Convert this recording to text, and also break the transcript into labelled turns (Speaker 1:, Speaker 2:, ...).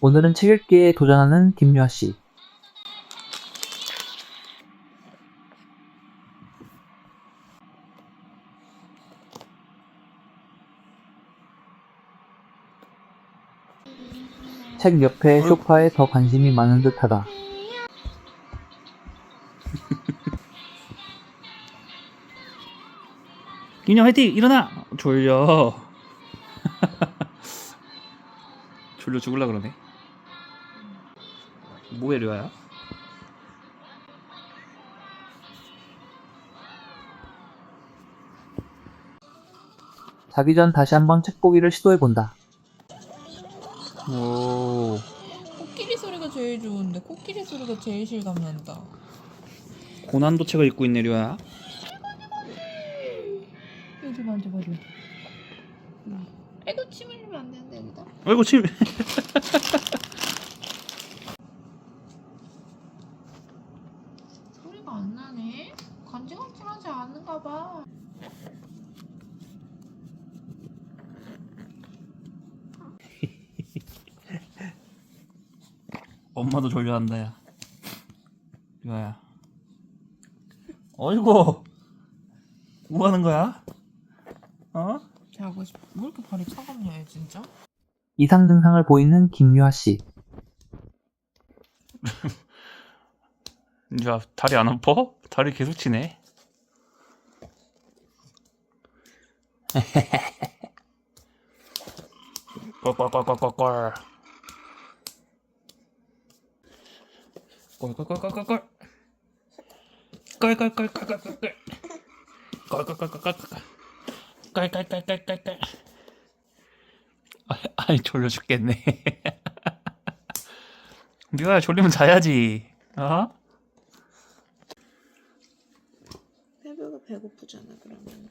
Speaker 1: 오늘은 책 읽기에 도전하는 김유아 씨. 책 옆에 소파에 더 관심이 많은 듯하다.
Speaker 2: 김영 화이팅! 일어나! 졸려. 졸려 죽을라 그러네 뭐해 류아야
Speaker 1: 자기 전 다시 한번 책 보기를 시도해본다.
Speaker 2: 오
Speaker 3: 코끼리 소리가 제일 좋은데 코끼리 소리가 제일 실감난다.
Speaker 2: 고난도 책을 읽고 있네 류아야
Speaker 3: 여기 만져 봐줘. 애도 침 흘리면 안 되는데 여기다.
Speaker 2: 아이고 침
Speaker 3: 소리가 안 나네. 간지럽지하지 않은가 봐.
Speaker 2: 엄마도 졸려한다 야 류아야 어이구 뭐 하는 거야? 어?
Speaker 3: 자고 싶어. 왜 이렇게 발이 차갑냐 얘 진짜?
Speaker 1: 이상 증상을 보이는 김유아 씨.
Speaker 2: 야 다리 안 아파? 다리 계속 치네. 꼴꼴꼴꼴꼴꼴 꼴꼴꼴꼴꼴꼴 꼴꼴꼴꼴꼴꼴 꼴 꼴꼴꼴꼴꼴 꼴 꼴꼴꼴꼴꼴 아이 졸려 죽겠네. 류아야 졸리면 자야지. 어?
Speaker 3: 배고프잖아 그러면.